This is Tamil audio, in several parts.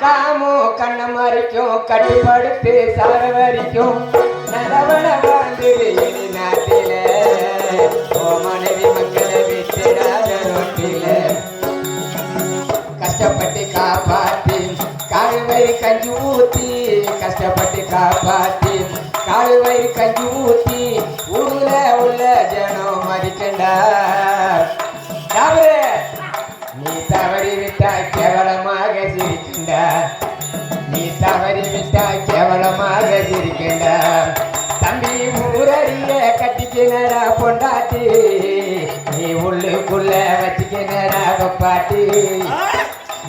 காமோ கண்ண மறிக்கும் கட்டுப்படுத்து சார வரைக்கும் நலவள வாழ்ந்து நாட்டில. ஓ மனைவி மக்களை விட்டுடாத ரொட்டில கஷ்டப்பட்டு காப்பாத்தி காலுவயிறு கஞ்சி ஊத்தி கஷ்டப்பட்டு காப்பாத்தி காலுவயிறு கஞ்சி ஊத்தி உள்ள உள்ள ஜனம் மதிக்கண்டா.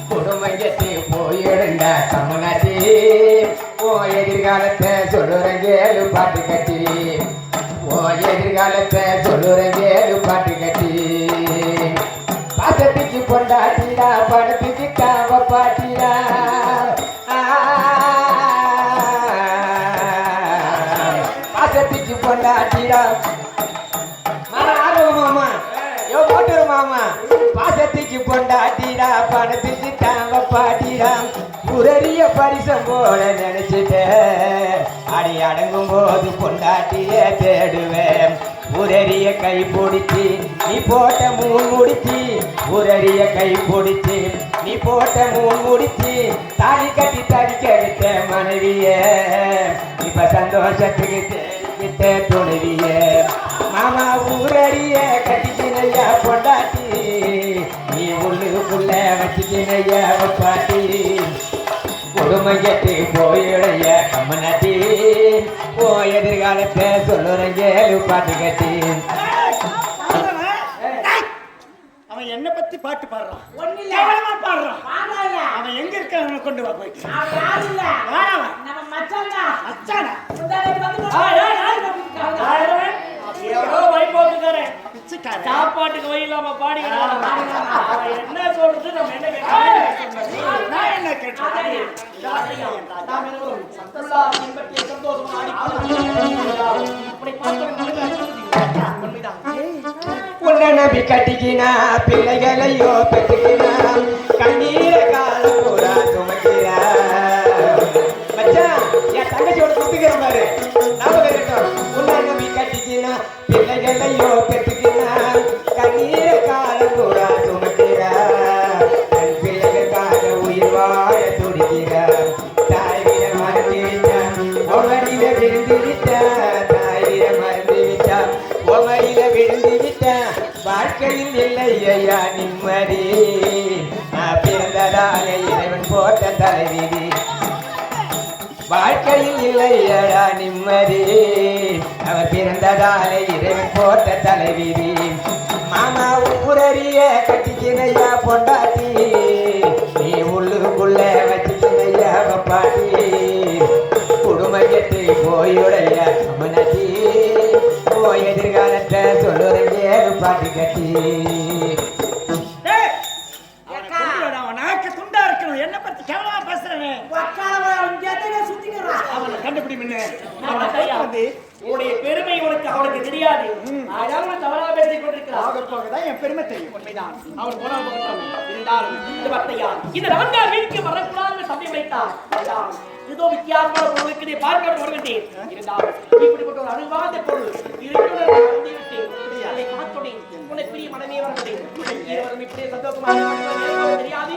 குடும்பத்தை போயிடுண்டா கம்மனாட்டி ஓ எதிர்காலத்தை சொல்லுறேன் கேளு பாட்டு கட்டி ஓ எதிர்காலத்தை பாட்டிடா பணத்துக்கு தாங்க பாட்டிடா. புரறிய பரிசம் போல நினைச்சிட்டேன். அடி அடங்கும் போது பொண்டாட்டிய தேடுவேன். உரறிய கை பிடிச்சி நீ போட்ட மூணு முடிச்சி. உரறிய கை பிடிச்சி நீ போட்ட மூணு முடிச்சி. தாலி கட்டி தடிக்க விட்ட மனைவிய. இப்ப சந்தோஷத்துக்கு தேடிக்கிட்ட துணைவிய. மாமா ஊரறிய கட்டிக்கினையா பொண்டாட்டி உள்ளுக்குள்ள வச்சுக்கினையா பாட்டி. கொடுமையத்து போயிடைய கம்மனாட்டி ஓ எதிர்காலத்தை சொல்லுறேன் கேளு பாட்டு கட்டி. அவன் என்ன பத்தி பாட்டு பாடுறான். கேவலமா பாடுறான். அவன் எங்க இருக்க கொண்டு வா போயிட்டு. சாப்பாட்டுக்கு பாடிக்கிறான். அவன் என்ன சொல்றது நம்ம என்ன கேட்கறது? நான் என்ன? நாம் இருவரும் சந்தோஷம் பின்பற்றிய சந்தோஷமா ஆடி பாடி. அப்படி பார்த்தவன் உண்மைதான். உண்மைதான். உன்னை நம்பி கட்டிக்கினா பிள்ளைகளையோ பெற்றுக்கினா கண்ணீர விழுந்து விட்டான் மறந்து விட்டான் ஒவ்வொருல விழுந்து விட்டான் வாழ்க்கையில் இல்லை ஐயா நிம்மதி பிறந்ததால இறைவன் போட்ட தலைவிதி வாழ்க்கையில் இல்லையடா நிம்மதி? அவர் பிறந்ததால இறைவன் போட்ட தலைவிதி மாமா ஊரறிய கட்டிக்கிறையா பொண்டாட்டி என்னை பத்தி கேவலமா பேசுறவனே. அவனை கண்டுபிடி முன்ன. உன்னுடைய பெருமை உனக்கு அவனுக்கு தெரியாது அதாவது அவன் தவறாக பேசிக் கொண்டிருக்கிறான். என் பெருமை தெரியும். உண்மைதான். அவன் போகட்டும். இருந்தாலும் இந்த வார்த்தையா, இந்த நான்காம் வீட்டுக்கு வைத்தார். அதுதான். ஏதோ வித்தியாசமான பொருளுக்கு நீ பார்க்க வருகின்றேன் இருந்தாலும் இப்படிப்பட்ட ஒரு அனுபவாத பொருள் வந்துவிட்டேன். அதை உன்னை பிரிய மனமே வருகிறேன். இப்படியே சந்தோஷமாக தெரியாது.